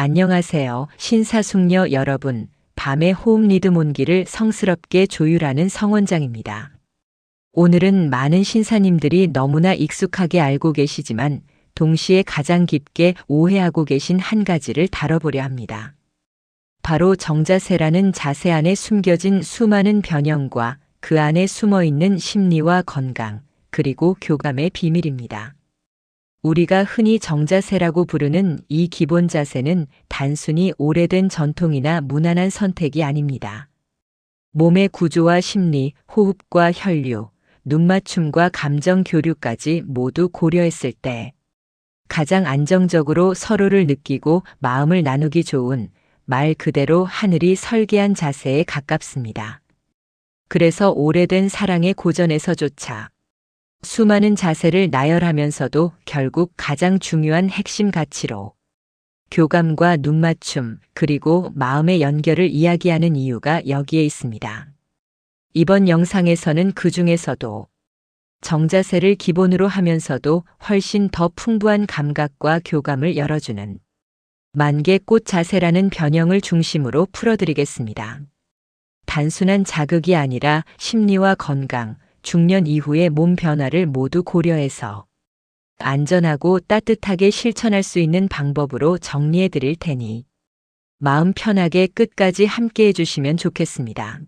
안녕하세요. 신사숙녀 여러분. 밤의 호흡 리듬 온기를 성스럽게 조율하는 성원장입니다. 오늘은 많은 신사님들이 너무나 익숙하게 알고 계시지만 동시에 가장 깊게 오해하고 계신 한 가지를 다뤄보려 합니다. 바로 정자세라는 자세 안에 숨겨진 수많은 변형과 그 안에 숨어 있는 심리와 건강, 그리고 교감의 비밀입니다. 우리가 흔히 정자세라고 부르는 이 기본 자세는 단순히 오래된 전통이나 무난한 선택이 아닙니다. 몸의 구조와 심리, 호흡과 혈류, 눈맞춤과 감정 교류까지 모두 고려했을 때 가장 안정적으로 서로를 느끼고 마음을 나누기 좋은 말 그대로 하늘이 설계한 자세에 가깝습니다. 그래서 오래된 사랑의 고전에서조차 수많은 자세를 나열하면서도 결국 가장 중요한 핵심 가치로 교감과 눈맞춤 그리고 마음의 연결을 이야기하는 이유가 여기에 있습니다. 이번 영상에서는 그 중에서도 정자세를 기본으로 하면서도 훨씬 더 풍부한 감각과 교감을 열어주는 만개 꽃 자세라는 변형을 중심으로 풀어드리겠습니다. 단순한 자극이 아니라 심리와 건강, 중년 이후의 몸 변화를 모두 고려해서 안전하고 따뜻하게 실천할 수 있는 방법으로 정리해 드릴 테니 마음 편하게 끝까지 함께 해주시면 좋겠습니다.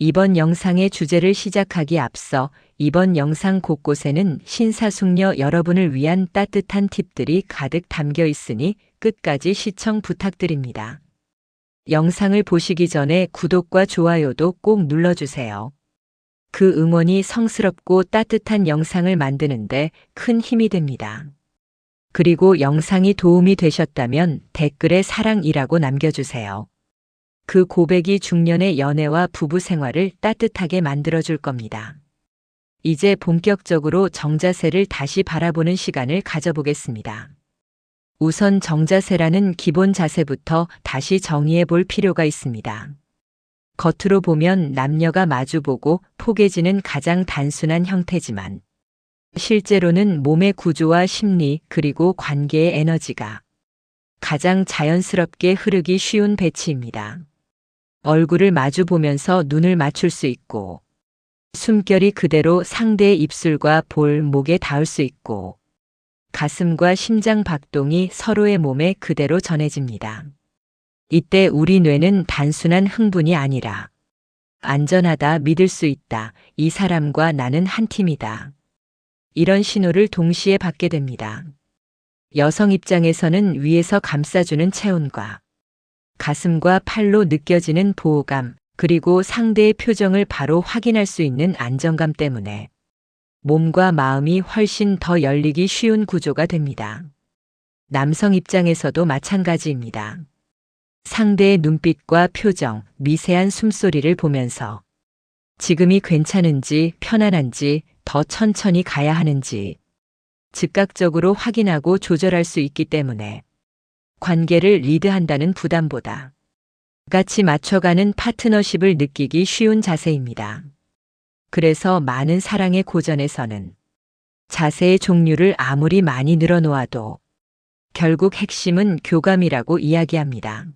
이번 영상의 주제를 시작하기 앞서 이번 영상 곳곳에는 신사숙녀 여러분을 위한 따뜻한 팁들이 가득 담겨 있으니 끝까지 시청 부탁드립니다. 영상을 보시기 전에 구독과 좋아요도 꼭 눌러주세요. 그 응원이 성스럽고 따뜻한 영상을 만드는데 큰 힘이 됩니다. 그리고 영상이 도움이 되셨다면 댓글에 사랑이라고 남겨주세요. 그 고백이 중년의 연애와 부부 생활을 따뜻하게 만들어줄 겁니다. 이제 본격적으로 정자세를 다시 바라보는 시간을 가져보겠습니다. 우선 정자세라는 기본 자세부터 다시 정의해 볼 필요가 있습니다. 겉으로 보면 남녀가 마주보고 포개지는 가장 단순한 형태지만 실제로는 몸의 구조와 심리 그리고 관계의 에너지가 가장 자연스럽게 흐르기 쉬운 배치입니다. 얼굴을 마주 보면서 눈을 맞출 수 있고 숨결이 그대로 상대의 입술과 볼, 목에 닿을 수 있고 가슴과 심장 박동이 서로의 몸에 그대로 전해집니다. 이때 우리 뇌는 단순한 흥분이 아니라 안전하다, 믿을 수 있다, 이 사람과 나는 한 팀이다. 이런 신호를 동시에 받게 됩니다. 여성 입장에서는 위에서 감싸주는 체온과 가슴과 팔로 느껴지는 보호감, 그리고 상대의 표정을 바로 확인할 수 있는 안정감 때문에 몸과 마음이 훨씬 더 열리기 쉬운 구조가 됩니다. 남성 입장에서도 마찬가지입니다. 상대의 눈빛과 표정, 미세한 숨소리를 보면서 지금이 괜찮은지 편안한지 더 천천히 가야 하는지 즉각적으로 확인하고 조절할 수 있기 때문에 관계를 리드한다는 부담보다 같이 맞춰가는 파트너십을 느끼기 쉬운 자세입니다. 그래서 많은 사랑의 고전에서는 자세의 종류를 아무리 많이 늘어놓아도 결국 핵심은 교감이라고 이야기합니다.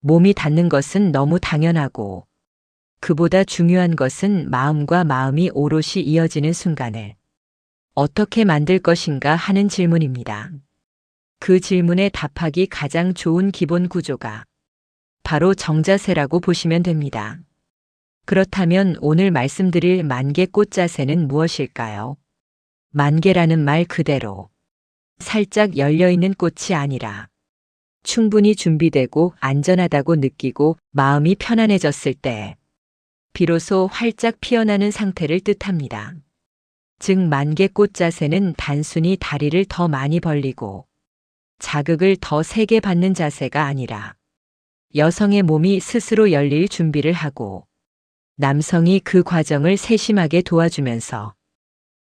몸이 닿는 것은 너무 당연하고 그보다 중요한 것은 마음과 마음이 오롯이 이어지는 순간을 어떻게 만들 것인가 하는 질문입니다. 그 질문에 답하기 가장 좋은 기본 구조가 바로 정자세라고 보시면 됩니다. 그렇다면 오늘 말씀드릴 만개 꽃자세는 무엇일까요? 만개라는 말 그대로 살짝 열려있는 꽃이 아니라 충분히 준비되고 안전하다고 느끼고 마음이 편안해졌을 때 비로소 활짝 피어나는 상태를 뜻합니다. 즉 만개꽃 자세는 단순히 다리를 더 많이 벌리고 자극을 더 세게 받는 자세가 아니라 여성의 몸이 스스로 열릴 준비를 하고 남성이 그 과정을 세심하게 도와주면서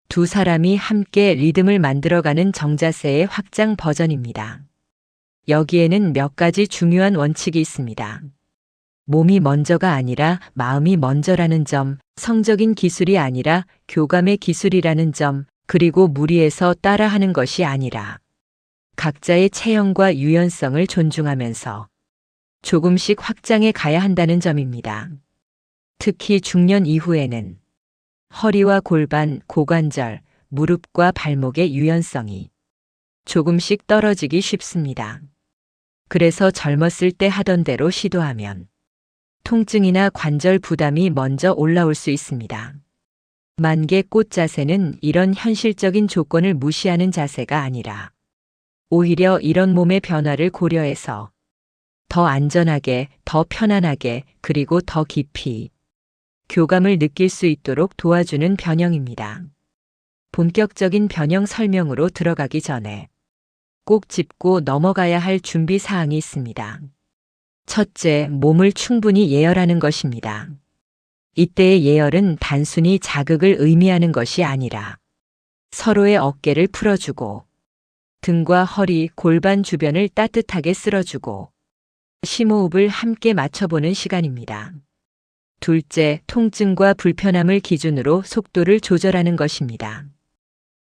두 사람이 함께 리듬을 만들어가는 정자세의 확장 버전입니다. 여기에는 몇 가지 중요한 원칙이 있습니다. 몸이 먼저가 아니라 마음이 먼저라는 점, 성적인 기술이 아니라 교감의 기술이라는 점, 그리고 무리해서 따라하는 것이 아니라 각자의 체형과 유연성을 존중하면서 조금씩 확장해 가야 한다는 점입니다. 특히 중년 이후에는 허리와 골반, 고관절, 무릎과 발목의 유연성이 조금씩 떨어지기 쉽습니다. 그래서 젊었을 때 하던 대로 시도하면 통증이나 관절 부담이 먼저 올라올 수 있습니다. 만개 꽃 자세는 이런 현실적인 조건을 무시하는 자세가 아니라 오히려 이런 몸의 변화를 고려해서 더 안전하게, 더 편안하게, 그리고 더 깊이 교감을 느낄 수 있도록 도와주는 변형입니다. 본격적인 변형 설명으로 들어가기 전에 꼭 짚고 넘어가야 할 준비 사항이 있습니다. 첫째, 몸을 충분히 예열하는 것입니다. 이때의 예열은 단순히 자극을 의미하는 것이 아니라 서로의 어깨를 풀어주고 등과 허리, 골반 주변을 따뜻하게 쓸어주고 심호흡을 함께 맞춰보는 시간입니다. 둘째, 통증과 불편함을 기준으로 속도를 조절하는 것입니다.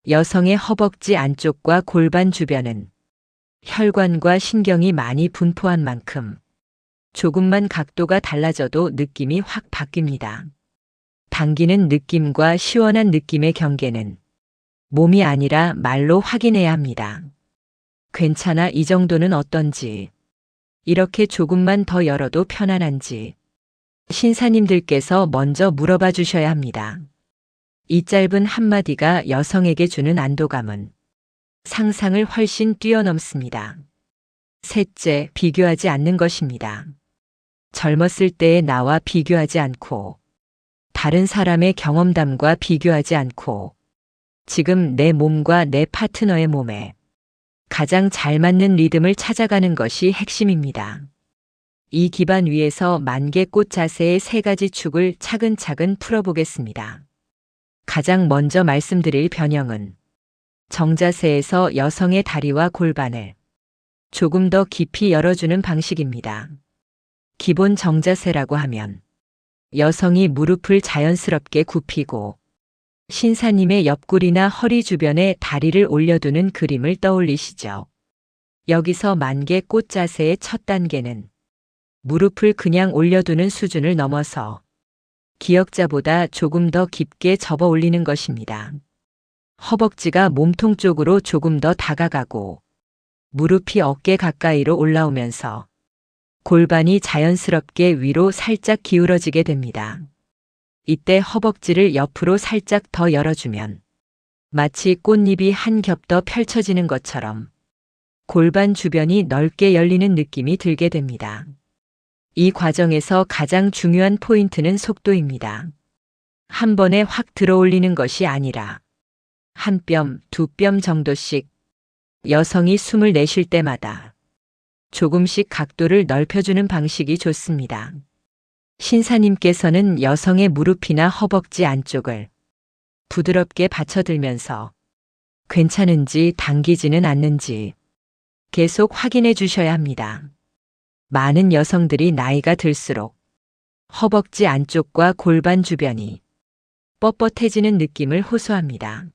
여성의 허벅지 안쪽과 골반 주변은 혈관과 신경이 많이 분포한 만큼 조금만 각도가 달라져도 느낌이 확 바뀝니다. 당기는 느낌과 시원한 느낌의 경계는 몸이 아니라 말로 확인해야 합니다. 괜찮아 이 정도는 어떤지, 이렇게 조금만 더 열어도 편안한지, 신사님들께서 먼저 물어봐 주셔야 합니다. 이 짧은 한마디가 여성에게 주는 안도감은 상상을 훨씬 뛰어넘습니다. 셋째, 비교하지 않는 것입니다. 젊었을 때의 나와 비교하지 않고, 다른 사람의 경험담과 비교하지 않고, 지금 내 몸과 내 파트너의 몸에 가장 잘 맞는 리듬을 찾아가는 것이 핵심입니다. 이 기반 위에서 만개꽃 자세의 세 가지 축을 차근차근 풀어보겠습니다. 가장 먼저 말씀드릴 변형은 정자세에서 여성의 다리와 골반을 조금 더 깊이 열어주는 방식입니다. 기본 정자세라고 하면 여성이 무릎을 자연스럽게 굽히고 신사님의 옆구리나 허리 주변에 다리를 올려두는 그림을 떠올리시죠. 여기서 만개 꽃 자세의 첫 단계는 무릎을 그냥 올려두는 수준을 넘어서 기역자보다 조금 더 깊게 접어 올리는 것입니다. 허벅지가 몸통 쪽으로 조금 더 다가가고 무릎이 어깨 가까이로 올라오면서 골반이 자연스럽게 위로 살짝 기울어지게 됩니다. 이때 허벅지를 옆으로 살짝 더 열어주면 마치 꽃잎이 한 겹 더 펼쳐지는 것처럼 골반 주변이 넓게 열리는 느낌이 들게 됩니다. 이 과정에서 가장 중요한 포인트는 속도입니다. 한 번에 확 들어 올리는 것이 아니라 한 뼘, 두 뼘 정도씩 여성이 숨을 내쉴 때마다 조금씩 각도를 넓혀주는 방식이 좋습니다. 신사님께서는 여성의 무릎이나 허벅지 안쪽을 부드럽게 받쳐들면서 괜찮은지 당기지는 않는지 계속 확인해 주셔야 합니다. 많은 여성들이 나이가 들수록 허벅지 안쪽과 골반 주변이 뻣뻣해지는 느낌을 호소합니다.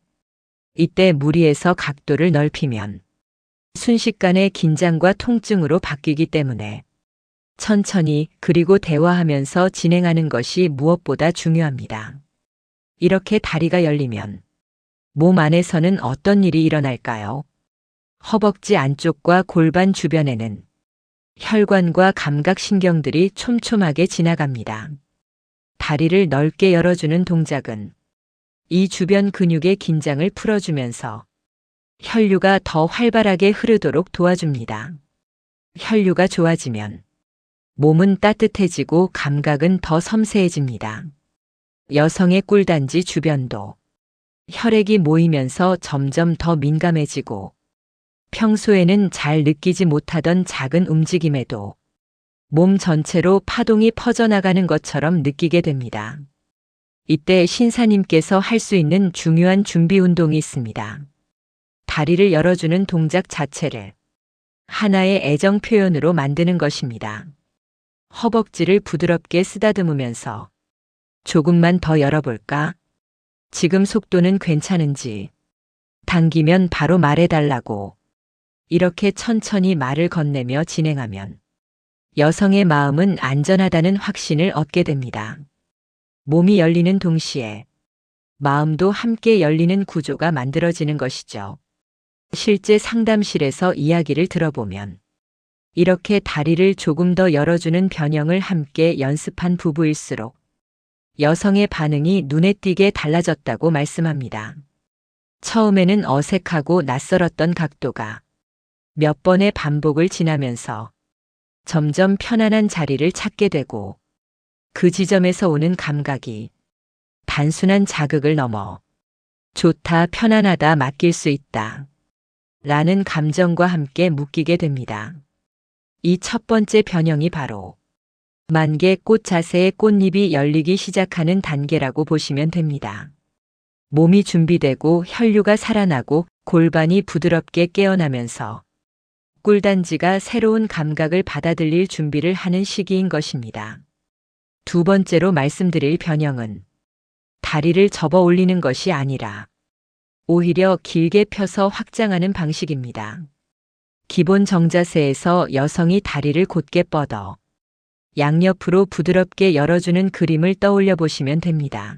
이때 무리해서 각도를 넓히면 순식간에 긴장과 통증으로 바뀌기 때문에 천천히 그리고 대화하면서 진행하는 것이 무엇보다 중요합니다. 이렇게 다리가 열리면 몸 안에서는 어떤 일이 일어날까요? 허벅지 안쪽과 골반 주변에는 혈관과 감각신경들이 촘촘하게 지나갑니다. 다리를 넓게 열어주는 동작은 이 주변 근육의 긴장을 풀어주면서 혈류가 더 활발하게 흐르도록 도와줍니다. 혈류가 좋아지면 몸은 따뜻해지고 감각은 더 섬세해집니다. 여성의 꿀단지 주변도 혈액이 모이면서 점점 더 민감해지고 평소에는 잘 느끼지 못하던 작은 움직임에도 몸 전체로 파동이 퍼져나가는 것처럼 느끼게 됩니다. 이때 신사님께서 할 수 있는 중요한 준비 운동이 있습니다. 다리를 열어주는 동작 자체를 하나의 애정 표현으로 만드는 것입니다. 허벅지를 부드럽게 쓰다듬으면서 조금만 더 열어볼까? 지금 속도는 괜찮은지 당기면 바로 말해달라고 이렇게 천천히 말을 건네며 진행하면 여성의 마음은 안전하다는 확신을 얻게 됩니다. 몸이 열리는 동시에 마음도 함께 열리는 구조가 만들어지는 것이죠. 실제 상담실에서 이야기를 들어보면 이렇게 다리를 조금 더 열어주는 변형을 함께 연습한 부부일수록 여성의 반응이 눈에 띄게 달라졌다고 말씀합니다. 처음에는 어색하고 낯설었던 각도가 몇 번의 반복을 지나면서 점점 편안한 자리를 찾게 되고 그 지점에서 오는 감각이 단순한 자극을 넘어 좋다, 편안하다, 맡길 수 있다. 라는 감정과 함께 묶이게 됩니다. 이 첫 번째 변형이 바로 만개 꽃 자세의 꽃잎이 열리기 시작하는 단계라고 보시면 됩니다. 몸이 준비되고 혈류가 살아나고 골반이 부드럽게 깨어나면서 꿀단지가 새로운 감각을 받아들일 준비를 하는 시기인 것입니다. 두 번째로 말씀드릴 변형은 다리를 접어 올리는 것이 아니라 오히려 길게 펴서 확장하는 방식입니다. 기본 정자세에서 여성이 다리를 곧게 뻗어 양옆으로 부드럽게 열어주는 그림을 떠올려 보시면 됩니다.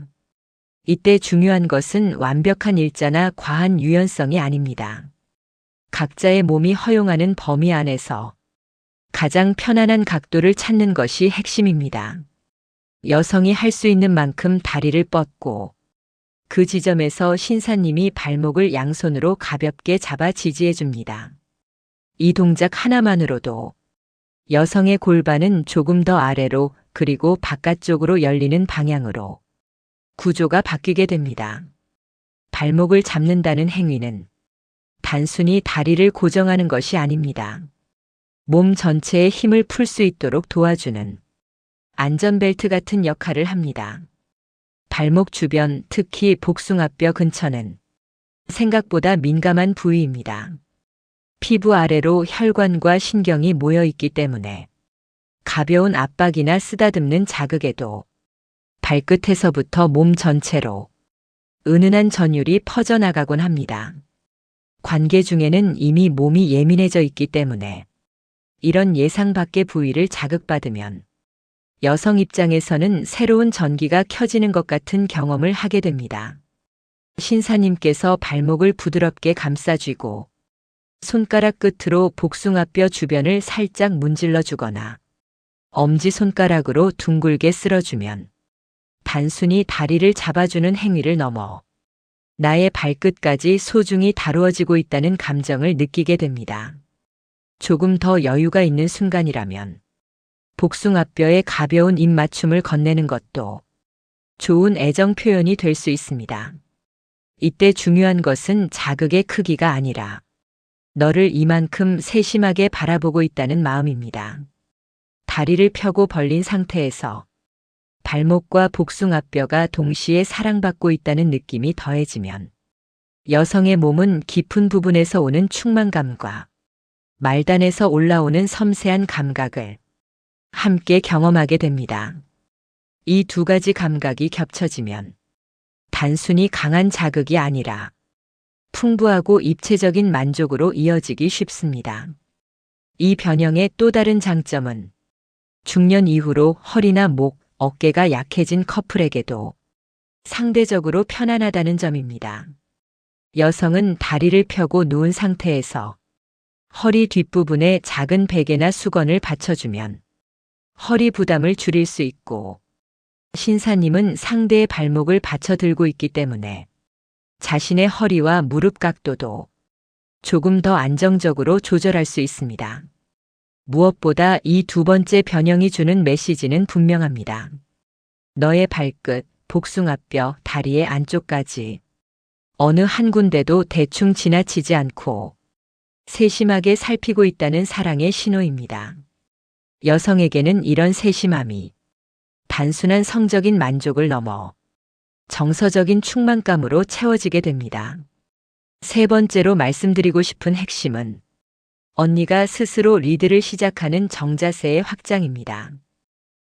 이때 중요한 것은 완벽한 일자나 과한 유연성이 아닙니다. 각자의 몸이 허용하는 범위 안에서 가장 편안한 각도를 찾는 것이 핵심입니다. 여성이 할 수 있는 만큼 다리를 뻗고 그 지점에서 신사님이 발목을 양손으로 가볍게 잡아 지지해 줍니다. 이 동작 하나만으로도 여성의 골반은 조금 더 아래로 그리고 바깥쪽으로 열리는 방향으로 구조가 바뀌게 됩니다. 발목을 잡는다는 행위는 단순히 다리를 고정하는 것이 아닙니다. 몸 전체에 힘을 풀 수 있도록 도와주는 안전벨트 같은 역할을 합니다. 발목 주변, 특히 복숭아뼈 근처는 생각보다 민감한 부위입니다. 피부 아래로 혈관과 신경이 모여 있기 때문에 가벼운 압박이나 쓰다듬는 자극에도 발끝에서부터 몸 전체로 은은한 전율이 퍼져나가곤 합니다. 관계 중에는 이미 몸이 예민해져 있기 때문에 이런 예상 밖의 부위를 자극받으면 여성 입장에서는 새로운 전기가 켜지는 것 같은 경험을 하게 됩니다. 신사님께서 발목을 부드럽게 감싸쥐고 손가락 끝으로 복숭아뼈 주변을 살짝 문질러 주거나 엄지 손가락으로 둥글게 쓸어주면 단순히 다리를 잡아주는 행위를 넘어 나의 발끝까지 소중히 다루어지고 있다는 감정을 느끼게 됩니다. 조금 더 여유가 있는 순간이라면 복숭아뼈의 가벼운 입맞춤을 건네는 것도 좋은 애정 표현이 될 수 있습니다. 이때 중요한 것은 자극의 크기가 아니라 너를 이만큼 세심하게 바라보고 있다는 마음입니다. 다리를 펴고 벌린 상태에서 발목과 복숭아뼈가 동시에 사랑받고 있다는 느낌이 더해지면 여성의 몸은 깊은 부분에서 오는 충만감과 말단에서 올라오는 섬세한 감각을 함께 경험하게 됩니다. 이 두 가지 감각이 겹쳐지면 단순히 강한 자극이 아니라 풍부하고 입체적인 만족으로 이어지기 쉽습니다. 이 변형의 또 다른 장점은 중년 이후로 허리나 목, 어깨가 약해진 커플에게도 상대적으로 편안하다는 점입니다. 여성은 다리를 펴고 누운 상태에서 허리 뒷부분에 작은 베개나 수건을 받쳐주면 허리 부담을 줄일 수 있고 신사님은 상대의 발목을 받쳐 들고 있기 때문에 자신의 허리와 무릎 각도도 조금 더 안정적으로 조절할 수 있습니다. 무엇보다 이 두 번째 변형이 주는 메시지는 분명합니다. 너의 발끝, 복숭아뼈, 다리의 안쪽까지 어느 한 군데도 대충 지나치지 않고 세심하게 살피고 있다는 사랑의 신호입니다. 여성에게는 이런 세심함이 단순한 성적인 만족을 넘어 정서적인 충만감으로 채워지게 됩니다. 세 번째로 말씀드리고 싶은 핵심은 언니가 스스로 리드를 시작하는 정자세의 확장입니다.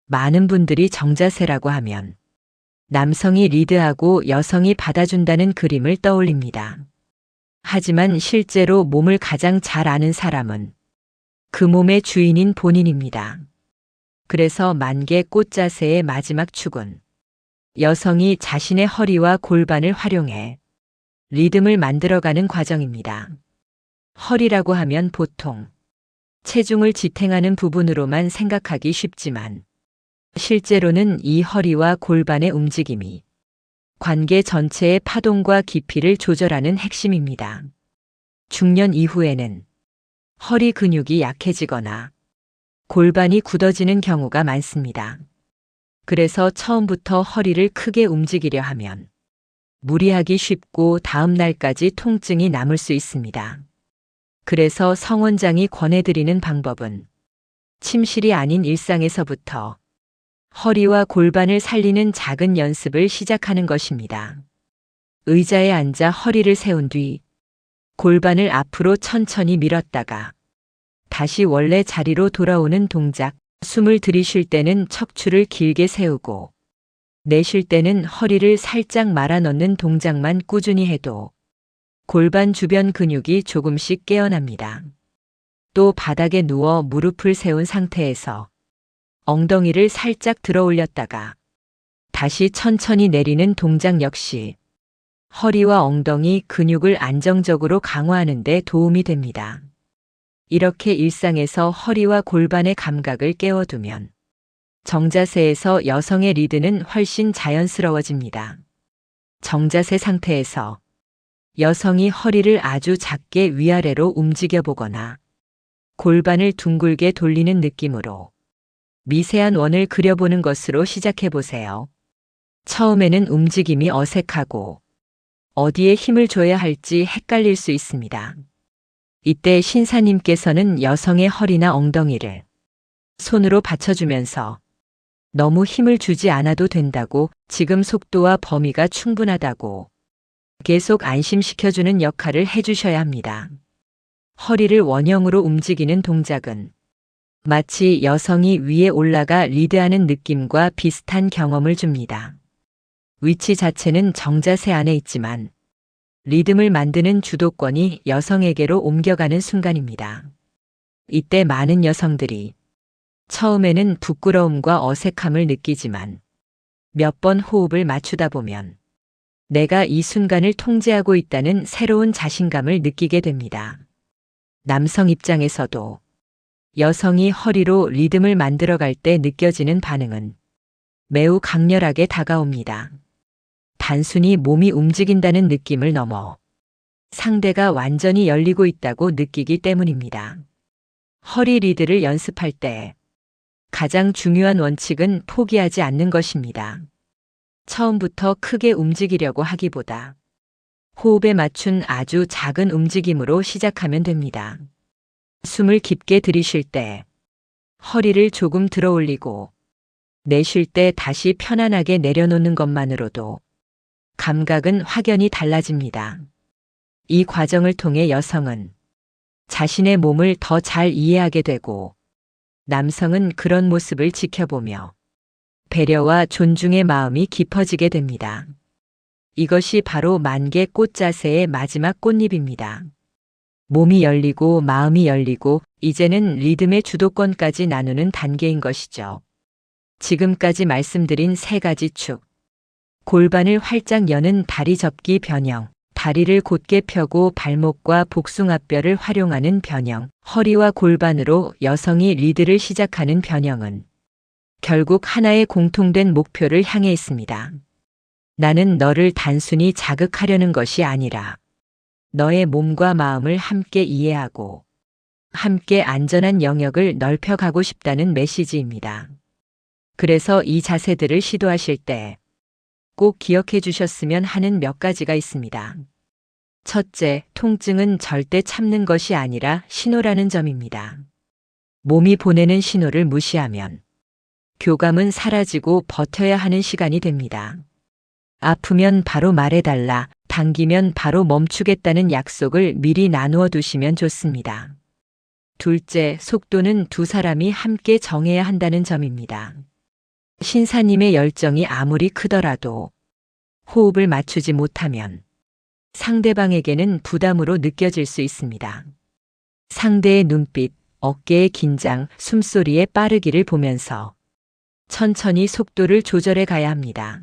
많은 분들이 정자세라고 하면 남성이 리드하고 여성이 받아준다는 그림을 떠올립니다. 하지만 실제로 몸을 가장 잘 아는 사람은 그 몸의 주인인 본인입니다. 그래서 만개 꽃자세의 마지막 축은 여성이 자신의 허리와 골반을 활용해 리듬을 만들어가는 과정입니다. 허리라고 하면 보통 체중을 지탱하는 부분으로만 생각하기 쉽지만 실제로는 이 허리와 골반의 움직임이 관계 전체의 파동과 깊이를 조절하는 핵심입니다. 중년 이후에는 허리 근육이 약해지거나 골반이 굳어지는 경우가 많습니다. 그래서 처음부터 허리를 크게 움직이려 하면 무리하기 쉽고 다음 날까지 통증이 남을 수 있습니다. 그래서 성원장이 권해드리는 방법은 침실이 아닌 일상에서부터 허리와 골반을 살리는 작은 연습을 시작하는 것입니다. 의자에 앉아 허리를 세운 뒤 골반을 앞으로 천천히 밀었다가 다시 원래 자리로 돌아오는 동작, 숨을 들이쉴 때는 척추를 길게 세우고 내쉴 때는 허리를 살짝 말아 넣는 동작만 꾸준히 해도 골반 주변 근육이 조금씩 깨어납니다. 또 바닥에 누워 무릎을 세운 상태에서 엉덩이를 살짝 들어 올렸다가 다시 천천히 내리는 동작 역시 허리와 엉덩이 근육을 안정적으로 강화하는 데 도움이 됩니다. 이렇게 일상에서 허리와 골반의 감각을 깨워두면 정자세에서 여성의 리드는 훨씬 자연스러워집니다. 정자세 상태에서 여성이 허리를 아주 작게 위아래로 움직여 보거나 골반을 둥글게 돌리는 느낌으로 미세한 원을 그려보는 것으로 시작해 보세요. 처음에는 움직임이 어색하고 어디에 힘을 줘야 할지 헷갈릴 수 있습니다. 이때 신사님께서는 여성의 허리나 엉덩이를 손으로 받쳐주면서 너무 힘을 주지 않아도 된다고 지금 속도와 범위가 충분하다고 계속 안심시켜주는 역할을 해주셔야 합니다. 허리를 원형으로 움직이는 동작은 마치 여성이 위에 올라가 리드하는 느낌과 비슷한 경험을 줍니다. 위치 자체는 정자세 안에 있지만 리듬을 만드는 주도권이 여성에게로 옮겨가는 순간입니다. 이때 많은 여성들이 처음에는 부끄러움과 어색함을 느끼지만 몇 번 호흡을 맞추다 보면 내가 이 순간을 통제하고 있다는 새로운 자신감을 느끼게 됩니다. 남성 입장에서도 여성이 허리로 리듬을 만들어갈 때 느껴지는 반응은 매우 강렬하게 다가옵니다. 단순히 몸이 움직인다는 느낌을 넘어 상대가 완전히 열리고 있다고 느끼기 때문입니다. 허리 리드를 연습할 때 가장 중요한 원칙은 포기하지 않는 것입니다. 처음부터 크게 움직이려고 하기보다 호흡에 맞춘 아주 작은 움직임으로 시작하면 됩니다. 숨을 깊게 들이쉴 때 허리를 조금 들어 올리고 내쉴 때 다시 편안하게 내려놓는 것만으로도 감각은 확연히 달라집니다. 이 과정을 통해 여성은 자신의 몸을 더 잘 이해하게 되고 남성은 그런 모습을 지켜보며 배려와 존중의 마음이 깊어지게 됩니다. 이것이 바로 만개 꽃자세의 마지막 꽃잎입니다. 몸이 열리고 마음이 열리고 이제는 리듬의 주도권까지 나누는 단계인 것이죠. 지금까지 말씀드린 세 가지 축. 골반을 활짝 여는 다리 접기 변형, 다리를 곧게 펴고 발목과 복숭아뼈를 활용하는 변형, 허리와 골반으로 여성이 리드를 시작하는 변형은 결국 하나의 공통된 목표를 향해 있습니다. 나는 너를 단순히 자극하려는 것이 아니라 너의 몸과 마음을 함께 이해하고 함께 안전한 영역을 넓혀가고 싶다는 메시지입니다. 그래서 이 자세들을 시도하실 때 꼭 기억해 주셨으면 하는 몇 가지가 있습니다. 첫째, 통증은 절대 참는 것이 아니라 신호라는 점입니다. 몸이 보내는 신호를 무시하면 교감은 사라지고 버텨야 하는 시간이 됩니다. 아프면 바로 말해달라, 당기면 바로 멈추겠다는 약속을 미리 나누어 두시면 좋습니다. 둘째, 속도는 두 사람이 함께 정해야 한다는 점입니다. 신사님의 열정이 아무리 크더라도 호흡을 맞추지 못하면 상대방에게는 부담으로 느껴질 수 있습니다. 상대의 눈빛, 어깨의 긴장, 숨소리의 빠르기를 보면서 천천히 속도를 조절해 가야 합니다.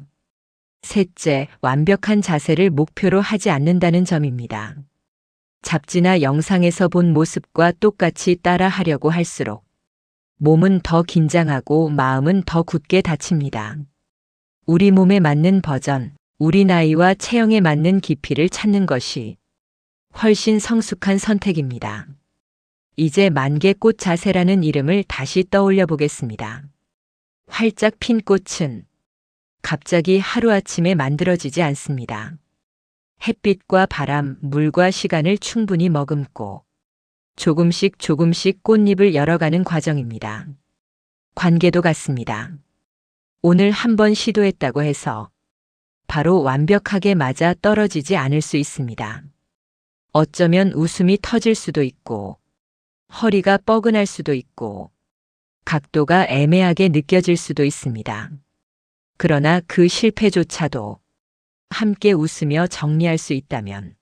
셋째, 완벽한 자세를 목표로 하지 않는다는 점입니다. 잡지나 영상에서 본 모습과 똑같이 따라 하려고 할수록 몸은 더 긴장하고 마음은 더 굳게 다칩니다. 우리 몸에 맞는 버전, 우리 나이와 체형에 맞는 깊이를 찾는 것이 훨씬 성숙한 선택입니다. 이제 만개꽃 자세라는 이름을 다시 떠올려 보겠습니다. 활짝 핀 꽃은 갑자기 하루아침에 만들어지지 않습니다. 햇빛과 바람, 물과 시간을 충분히 머금고 조금씩 조금씩 꽃잎을 열어가는 과정입니다. 관계도 같습니다. 오늘 한번 시도했다고 해서 바로 완벽하게 맞아 떨어지지 않을 수 있습니다. 어쩌면 웃음이 터질 수도 있고, 허리가 뻐근할 수도 있고, 각도가 애매하게 느껴질 수도 있습니다. 그러나 그 실패조차도 함께 웃으며 정리할 수 있다면,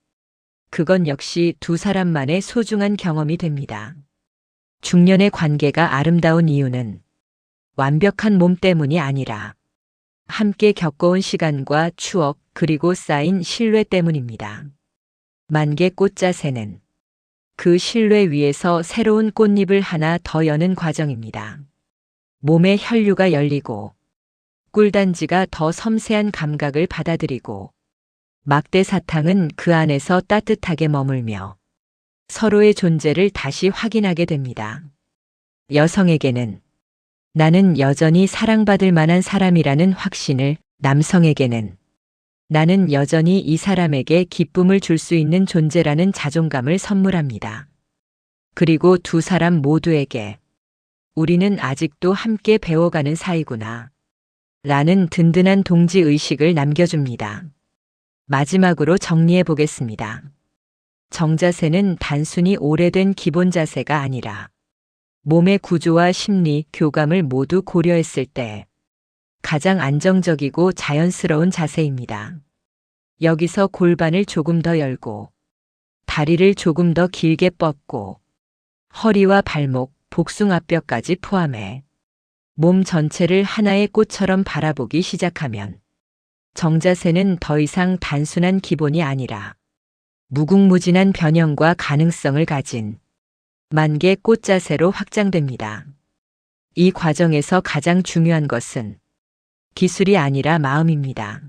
그건 역시 두 사람만의 소중한 경험이 됩니다. 중년의 관계가 아름다운 이유는 완벽한 몸 때문이 아니라 함께 겪어온 시간과 추억 그리고 쌓인 신뢰 때문입니다. 만개 꽃자새는 그 신뢰 위에서 새로운 꽃잎을 하나 더 여는 과정입니다. 몸의 혈류가 열리고 꿀단지가 더 섬세한 감각을 받아들이고 막대 사탕은 그 안에서 따뜻하게 머물며 서로의 존재를 다시 확인하게 됩니다. 여성에게는 나는 여전히 사랑받을 만한 사람이라는 확신을, 남성에게는 나는 여전히 이 사람에게 기쁨을 줄 수 있는 존재라는 자존감을 선물합니다. 그리고 두 사람 모두에게 우리는 아직도 함께 배워가는 사이구나. 라는 든든한 동지 의식을 남겨줍니다. 마지막으로 정리해 보겠습니다. 정자세는 단순히 오래된 기본 자세가 아니라 몸의 구조와 심리, 교감을 모두 고려했을 때 가장 안정적이고 자연스러운 자세입니다. 여기서 골반을 조금 더 열고 다리를 조금 더 길게 뻗고 허리와 발목, 복숭 앞뼈까지 포함해 몸 전체를 하나의 꽃처럼 바라보기 시작하면 정자세는 더 이상 단순한 기본이 아니라 무궁무진한 변형과 가능성을 가진 만개 꽃자세로 확장됩니다. 이 과정에서 가장 중요한 것은 기술이 아니라 마음입니다.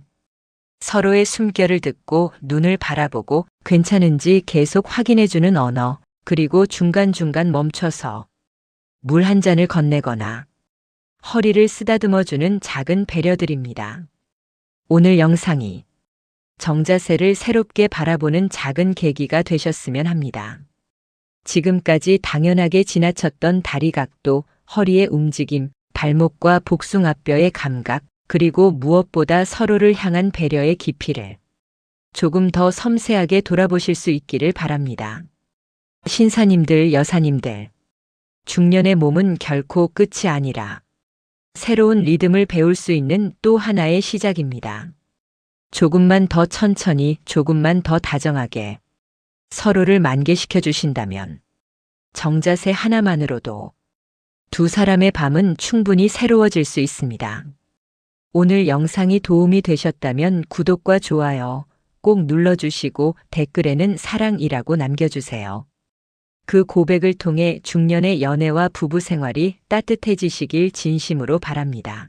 서로의 숨결을 듣고 눈을 바라보고 괜찮은지 계속 확인해주는 언어, 그리고 중간중간 멈춰서 물 한 잔을 건네거나 허리를 쓰다듬어주는 작은 배려들입니다. 오늘 영상이 정자세를 새롭게 바라보는 작은 계기가 되셨으면 합니다. 지금까지 당연하게 지나쳤던 다리 각도, 허리의 움직임, 발목과 복숭 앞뼈의 감각, 그리고 무엇보다 서로를 향한 배려의 깊이를 조금 더 섬세하게 돌아보실 수 있기를 바랍니다. 신사님들, 여사님들, 중년의 몸은 결코 끝이 아니라 새로운 리듬을 배울 수 있는 또 하나의 시작입니다. 조금만 더 천천히, 조금만 더 다정하게 서로를 만개시켜 주신다면 정자세 하나만으로도 두 사람의 밤은 충분히 새로워질 수 있습니다. 오늘 영상이 도움이 되셨다면 구독과 좋아요 꼭 눌러주시고 댓글에는 사랑이라고 남겨주세요. 그 고백을 통해 중년의 연애와 부부 생활이 따뜻해지시길 진심으로 바랍니다.